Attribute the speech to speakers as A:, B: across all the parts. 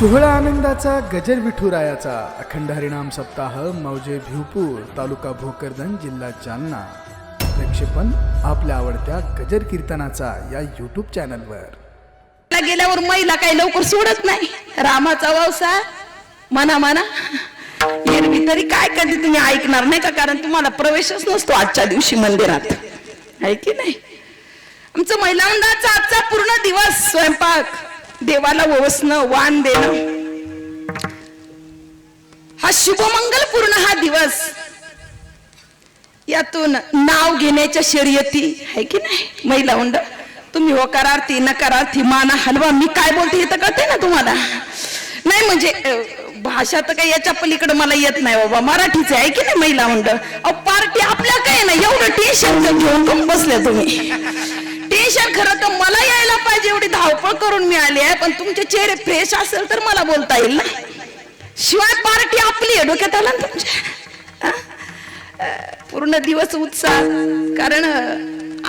A: सोहळा आनंदाचा गजर विठुरायाचा. अखंड हरिणाम सप्ताह मौजे भिवपूर तालुका भोकरदन जिल्हा जालना. प्रक्षेपण आपल्या आवडत्या गजर कीर्तनाचा या यूट्यूब चॅनलवर
B: गेल्यावर महिला काही लवकर सोडत नाही. रामाचा व्यवसाय मना मना. एरवी तरी काय कधी तुम्ही ऐकणार नाही का? कारण तुम्हाला प्रवेशच नसतो आजच्या दिवशी मंदिरात. आहे की नाही? आमचं महिला आजचा पूर्ण दिवस स्वयंपाक. देवाला ओवसणं वाण देणं. हा शुभमंगल पूर्ण हा दिवस. यातून नाव घेण्याच्या शर्यती आहे की नाही महिला हुंड तुम्ही होकारार्थी नकारार्थी माना हलवा मी काय बोलते हे तर कळते ना तुम्हाला? नाही म्हणजे भाषा तर काही याच्या पलीकडे मला येत नाही बाबा. मराठीच आहे की नाही महिला हुंड अहो पार्टी आपल्या काय ना एवढं टेन्शन घेऊन बसल्या तुम्ही. टेन्शन खरं तर मला यायला पाहिजे एवढी धावपळ करून मी आली आहे पण तुमचे चेहरे फ्रेश असेल तर मला बोलता येईल ना? शिवाय पार्टी आपली आहे डोक्यात आला ना तुमच्या? पूर्ण दिवस उत्साह. कारण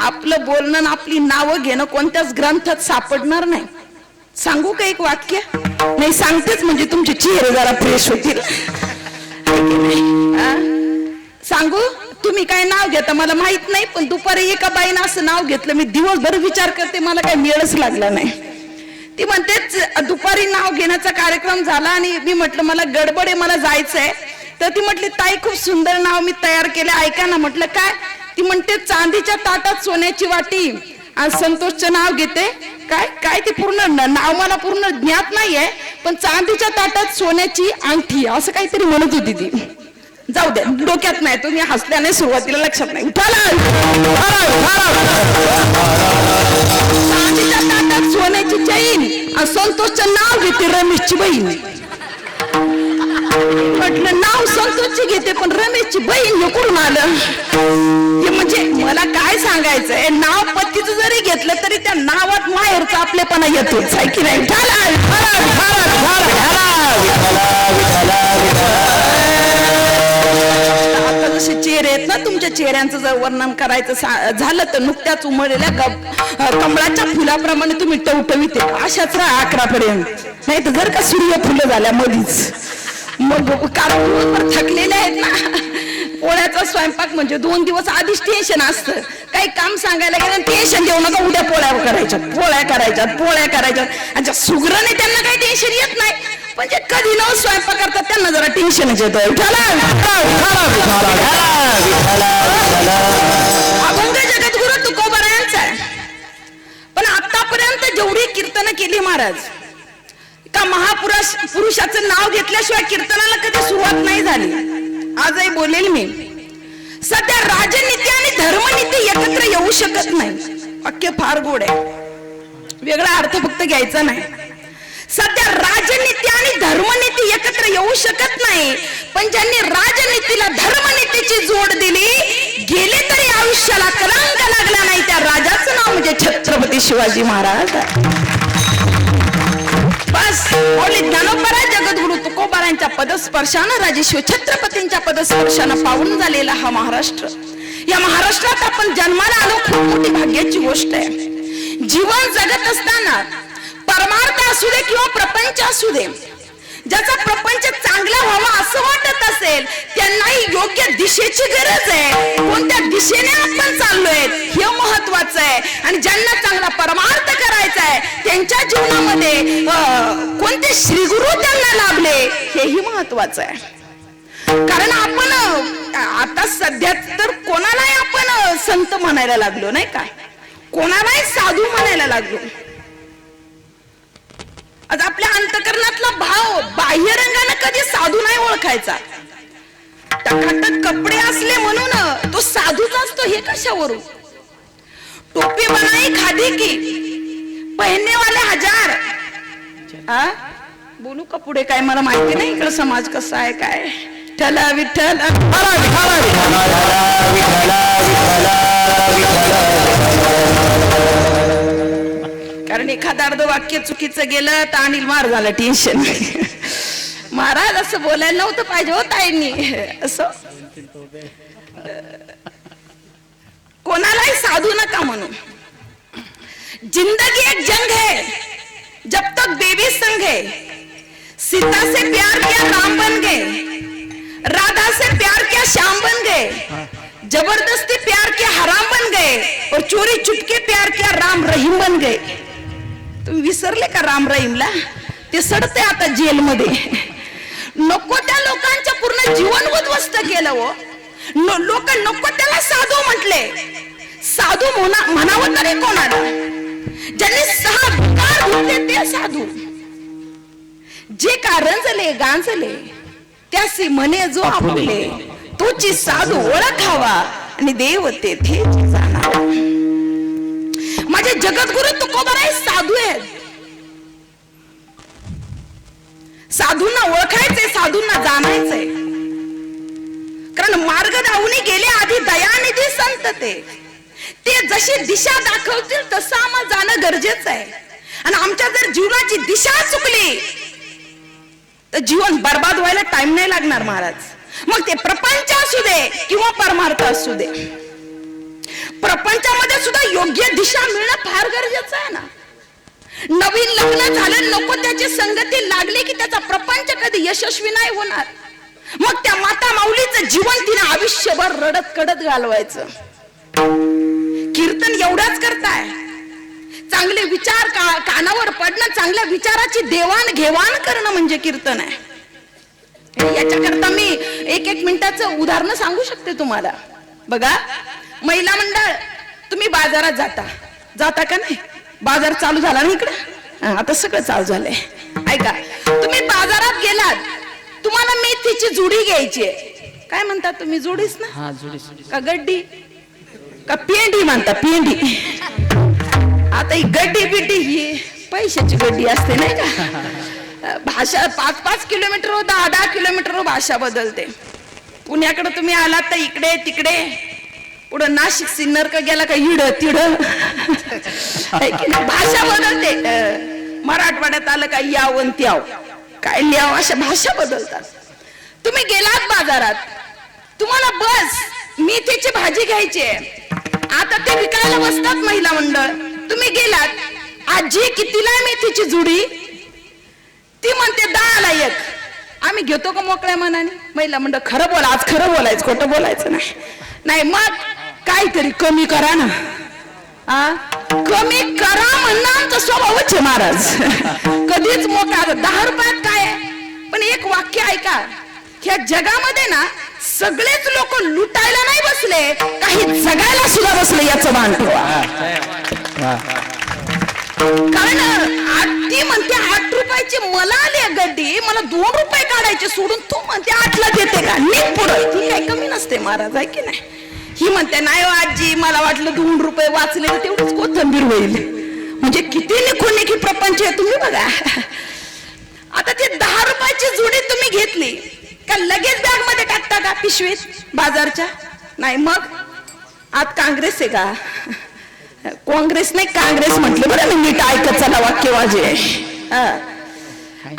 B: आपलं बोलणं आणि आपली नावं घेणं कोणत्याच ग्रंथात सापडणार नाही. सांगू का एक वाक्य? नाही सांगतेच म्हणजे तुमचे चेहरे जरा फ्रेश होतील. सांगू? तुम्ही काय नाव घेता मला माहीत नाही पण दुपारी एका बाईनं असं नाव घेतलं. मी दिवसभर विचार करते मला काही मिळच लागला नाही. ती म्हणतेच दुपारी नाव घेण्याचा कार्यक्रम झाला आणि मी म्हटलं मला गडबड आहे मला जायचंय. तर ती म्हटली ताई खूप सुंदर नाव मी तयार केले ऐका ना. म्हटलं काय? ती म्हणते चांदीच्या ताटात सोन्याची वाटी. आणि संतोषचं नाव घेते. काय काय ते पूर्ण नाव मला पूर्ण ज्ञात नाहीये पण चांदीच्या ताटात सोन्याची अंगठी. असं काहीतरी म्हणत होती ती. जाऊ दे डोक्यात नाही तुम्ही हसल्याने सुरुवातीला लक्षात नाही. उठाला सोन्याची चैन संतोषचं नाव घेते रमेशची बहीण. म्हटलं नाव संतोषची घेते पण रमेशची बहीण हे कुठून आलं? हे म्हणजे मला काय सांगायचंय नाव पतीचं जरी घेतलं तरी त्या नावात माहेरचा आपलेपणा येतोच आहे की नाही? तुमच्या चेहऱ्यांचं जर वर्णन करायचं झालं तर नुकत्याच उमळलेल्या कमळाच्या फुलाप्रमाणे तुम्ही टवटवीत अशाच राहा अकरापर्यंत. नाही तर जर का सूर्य फुलं झाल्या मधीच. मग कारण दिवसभर थकलेले आहेत ना. पोळ्याचा स्वयंपाक म्हणजे दोन दिवस आधीच टेन्शन असतं. काही काम सांगायला गेलं टेन्शन देऊ नका उद्या पोळ्या करायच्या पोळ्या करायच्या पोळ्या करायच्या आणि ज्या सुग्रने त्यांना काही टेन्शन येत नाही पण जे कधी न स्वयंपाक करतात त्यांना जरा टेन्शन येतं अभंग जगद्गुरु तुकोबरायांचा आहे. पण आतापर्यंत जेवढी कीर्तन केली महाराज का महापुरुष पुरुषाचं नाव घेतल्याशिवाय कीर्तनाला कधी सुरुवात नाही झाली. आजही बोलेल मी. सध्या राजनीती आणि धर्मनीती एकत्र येऊ शकत नाही. वाक्य फार गोड आहे. वेगळा अर्थ फक्त घ्यायचा नाही. सध्या राजनीती आणि धर्मनीती एकत्र येऊ शकत नाही. पण ज्यांनी राजनीतीला धर्मनीतीची जोड दिली गेले तरी आयुष्याला कलंक लागला नाही. त्या राजाचं नाव म्हणजे छत्रपती शिवाजी महाराज. बस ज्ञानोपराज तुकोबारांच्या पदस्पर्शानं राजेश्वर छत्रपतींच्या पदस्पर्शानं पावून झालेला हा महाराष्ट्र. या महाराष्ट्रात आपण जन्माला आलो खूप मोठी भाग्याची गोष्ट आहे. जीवन जगत असताना परमार्थ असू दे किंवा प्रपंच असू दे ज्याचा प्रपंच चांगला व्हावा असं वाटत असेल त्यांनाही योग्य दिशेची गरज आहे. कोणत्या दिशेने आपण चाललोय हे महत्वाचं आहे. आणि ज्यांना चांगला परमार्थ करायचा आहे त्यांच्या जीवनामध्ये कोणते श्रीगुरु त्यांना लाभले हेही महत्वाचं आहे. कारण आपण आता सध्या तर कोणालाही आपण संत म्हणायला लागलो नाही का? कोणालाही साधू म्हणायला लागलो. आज आपल्या अंतकरणातला भाव बाह्य रंगाने कधी साधू नाही ओळखायचा. टकाटक कपडे असले म्हणून तो साधूच असतो हे कशावरून? टोपी बनाई खादी की पहनने वाले हजार। आ? बोलू का पुढे काय? मला माहिती नाही इकडे समाज कसा आहे काय ठला विठ्ठल कारण एखादं अर्ध वाक्य चुकीचं गेलं तर अनिल मार झालं टेन्शन महाराज असं बोलायला नव्हतं पाहिजे होत आईंनी असं. कोणालाही साधू नका म्हणू जिंदगी एक जंग है जब तक बेबी संग है. सीता से प्यार किया राम बन गए राधा से प्यार किया श्याम बन गए जबरदस्ती प्यार किया हराम बन गए और चोरी चुपके प्यार किया राम रहीम बन गए. तुम्ही विसरले का राम रहीमला? ते सडते आता जेलमध्ये. नको त्या लोकांचं पूर्ण जीवन उद्ध्वस्त केलं हो. लोक नको त्याला साधू म्हटले. साधू म्हणा म्हणावं तरी कोणाला? ज्यांनी सहा विकार धुतले ते साधू. जे का रंजले गांजले त्यासी म्हणे जो आपुले. तोची साधू ओळखावा आणि देव तेथे जाणावा माझे जगद्गुरु तुकोबाराय साधू आहेत. साधूंना ओळखायचंय साधूंना जाणायचंय. कारण मार्ग धावून गेले आधी दयानिधी संत ते. ते जशी दिशा दाखवतील तसं आम्हाला जाणं गरजेचं आहे. आणि आमच्या जर जीवनाची दिशा चुकली तर जीवन बर्बाद व्हायला टाइम नाही लागणार महाराज. मग ते प्रपंच असू दे किंवा परमार्थ असू दे. प्रपंचामध्ये सुद्धा योग्य दिशा मिळणं फार गरजेचं आहे ना. नवीन लग्न झालं नको त्याची संगती लागली की त्याचा प्रपंच कधी यशस्वी नाही होणार. मग त्या माता माऊलीचं जीवन तिने आयुष्यभर रडत कडत घालवायचं. कीर्तन एवढाच करताय. चांगले विचार का कानावर पडणं चांगल्या विचाराची देवाण घेवाण करणं म्हणजे कीर्तन आहे. याच्याकरता मी एक एक मिनिटाचं उदाहरण सांगू शकते तुम्हाला. बघा महिला मंडळ तुम्ही बाजारात जाता. जाता का नाही? बाजार चालू झाला ना इकडे? आता सगळं चालू झालंय. ऐका तुम्ही बाजारात गेलात तुम्हाला मेथीची जुडी घ्यायची आहे. काय म्हणतात तुम्ही जुडीच ना?
C: हा जोडी
B: का गड्डी? का पेंडी म्हणता पेंडी? आता ही गड्डी बिड्डी ही पैशाची गड्डी असते नाही का? भाषा पाच पाच किलोमीटर दहा दहा किलोमीटर भाषा बदलते. पुण्याकडे तुम्ही आलात तर इकडे तिकडे. पुढं नाशिक सिन्नर का गेला का इड तिड. भाषा बदलते. मराठवाड्यात आलं का यावन त्याव. काय लिहाव अशा भाषा बदलतात. तुम्ही गेलात बाजारात. तुम्हाला बस मेथीची भाजी घ्यायची आहे. आता ते विकायला बसतात महिला मंडळ. तुम्ही गेलात. आजी कितीला मेथीची जुडी? ती म्हणते दहाला एक. आम्ही घेतो का मोकळ्या मनाने? महिला मंडळ खरं बोला आज खरं बोलायचं खोटं बोलायचं नाही. नाही मग काहीतरी कमी करा ना. आ? कमी करा म्हणणं आमचा स्वभावच आहे महाराज. कधीच मोका दहा रुपयात काय पण एक वाक्य ऐका. ह्या जगामध्ये ना सगळेच लोक लुटायला नाही बसले काही जगायला सुद्धा बसले याचं ठेवा. कारण ती म्हणते आठ रुपयाची मला आली गड्डी मला दोन रुपये काढायचे सोडून तू म्हणते आठला देते का? नीट पुढं. ती काही कमी नसते महाराज आहे की नाही? ही म्हणते नाही हो आजी मला वाटलं दोन रुपये वाचले तर तेवढंच कोथंबीर होईल. म्हणजे किती निखून निखी आहे तुम्ही बघा. आता ती दहा रुपयाची जुडी तुम्ही घेतली का लगेच बॅगमध्ये टाकता का पिशवीत? बाजारच्या? नाही मग? आत काँग्रेस आहे का? काँग्रेस नाही काँग्रेस म्हटले बरं मी नीट ऐकत चला वाक्य वाजे.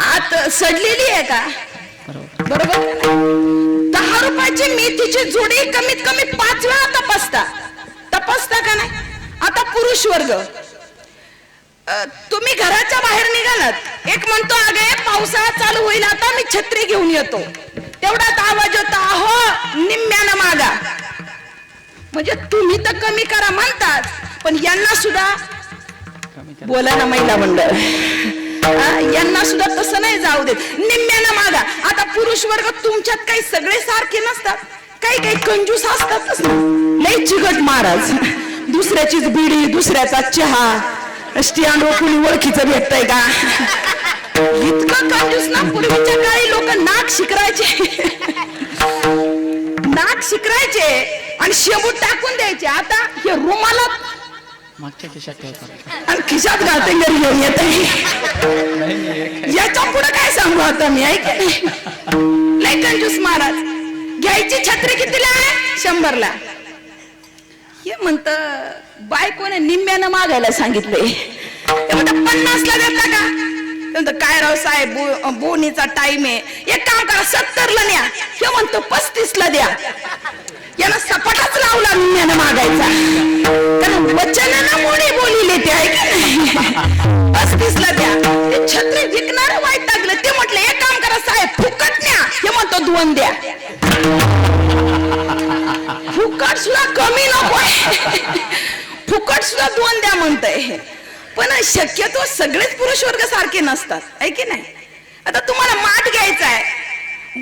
B: आत सडलेली आहे का? बरोबर दहा रुपयाची मेथीची जोडी कमीत कमी पाच वेळा तपासता. तपासता का नाही? आता पुरुष वर्ग. तुम्ही घराच्या बाहेर निघालात. एक म्हणतो अगे पावसाळा चालू होईल आता मी छत्री घेऊन येतो. तेवढाच आवाज होता अहो निम्म्यानं मागा. म्हणजे तुम्ही तर कमी करा म्हणतात पण यांना सुद्धा बोला ना महिला मंडळ. यांना सुद्धा तसं नाही जाऊ देत. निम्म्यानं मागा. आता पुरुष वर्ग तुमच्यात काही सगळे सारखे नसतात. काही काही कंजूस असतातच ना. लय चिकट महाराज. दुसऱ्याचीच बिडी दुसऱ्याचा चहा. स्टँड कोणी ओळखीचं भेटतंय का? इतकं कंजूस ना पूर्वीच्या काळी लोक नाक शिकरायचे. नाक शिकरायचे आणि शेबूट टाकून द्यायचे. आता हे रुमाला
C: मागच्या खिशात ठेवतात
B: आणि खिशात घालते घरी घेऊन येते. याच्यापुढे काय सांगू आता मी ऐक. लय कंजूस महाराज. घ्यायची छत्री कितीला आहे? शंभरला. हे म्हणत बायकोने निम्म्यानं मागायला सांगितलंय. ते म्हणतं पन्नासला देता का? ते काय राव साहेब बो- बोनीचा टाइम आहे. एक काम करा सत्तरला न्या. हे म्हणतो पस्तीसला द्या. याला सपाटाच लावला निम्म्यानं मागायचा. कारण वचनानं मोडी बोलिले ते ऐक पस्तीसला द्या. ते छत्री विकणार वाईट लागलं ते म्हटलं एक काम करा साहेब फुकट न्या. हे दोन द्या. फुकट सुद्धा कमी नको फुकट सुद्धा दोन द्या म्हणताय. पण शक्यतो सगळेच पुरुष वर्ग सारखे नसतात. आहे की नाही? आता तुम्हाला माठ घ्यायचा आहे.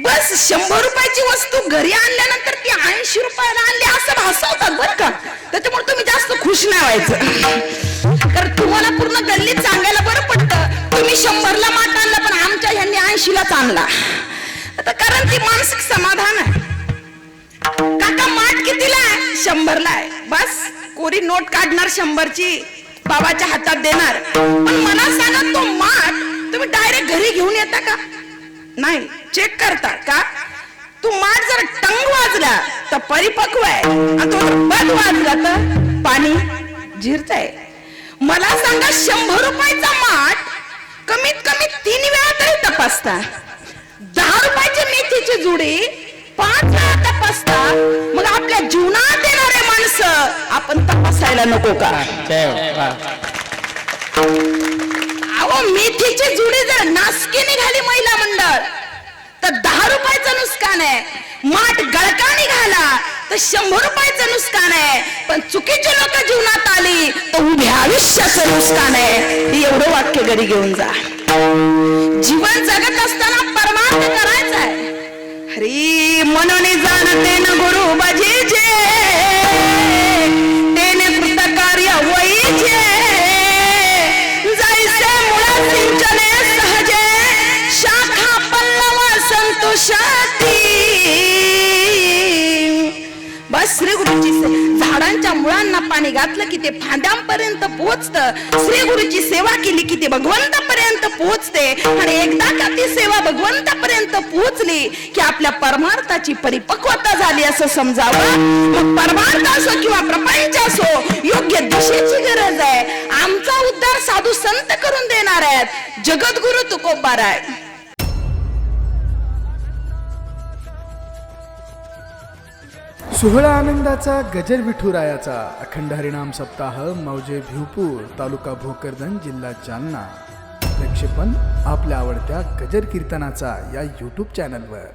B: बस शंभर रुपयाची वस्तू घरी आणल्यानंतर ती ऐंशी रुपयाला आणली असं भासवतात बरं का? त्याच्यामुळे तुम्ही जास्त खुश नाही व्हायचं. कारण तुम्हाला पूर्ण गल्लीत सांगायला बरं पडतं. तुम्ही शंभरला माठ आणला पण आमच्या ह्यांनी ऐंशीलाच आणला. आता कारण ती मानसिक समाधान आहे. कितीला? आहे शंभरला आहे. बस कोरी नोट काढणार शंभरची बाबाच्या हातात देणार. पण मला सांगा तो माठ तुम्ही डायरेक्ट घरी घेऊन येता का? नाही चेक करता का? तू माठ जर टंग वाजला तर परिपक्व आहे. आणि तो जर बद वाजला तर पाणी झिरताय मला सांगा शंभर रुपयाचा माठ कमीत कमी तीन वेळा तरी तपासता. दहा रुपयाची मेथीची जुडी पाच वेळा तपासता मग आपल्या जीवनात येणारे माणसं आपण तपासायला नको का?
C: हो.
B: अहो मेथीची जुडी जर नासकी निघाली महिला मंडळ तर दहा रुपयाचं नुकसान आहे. माठ गळका निघाला तर शंभर रुपयाचं नुकसान आहे. पण चुकीची लोक जीवनात आली तर उभ्या आयुष्याचं नुकसान आहे. एवढं वाक्य घरी घेऊन जा. जीवन जगत असताना म्हणून मनोनी जाणते न गुरु बजीचे तेने कृत कार्य वहीचे जैसे मुळा सिंचने सहजे. शाखा पल्लव संतोषाती. श्री गुरुची झाडांच्या मुळांना पाणी घातलं की ते फांद्यांपर्यंत पोहोचत. श्री गुरुची सेवा केली की ते भगवंतापर्यंत पोहोचते. आणि एकदा का ती सेवा भगवंतापर्यंत पोहोचली की आपल्या परमार्थाची परिपक्वता झाली असं समजावं? मग परमार्थ असो किंवा प्रपंच असो योग्य दिशेची गरज आहे. आमचा उद्धार साधू संत करून देणार आहेत. जगद्गुरु तुकोबार
A: सोहळा आनंदाचा गजर विठुरायाचा अखंड हरिणाम सप्ताह मौजे भिवपूर तालुका भोकरदन जिल्हा जालना. प्रक्षेपण आपल्या आवडत्या गजर कीर्तनाचा या यूट्यूब चॅनलवर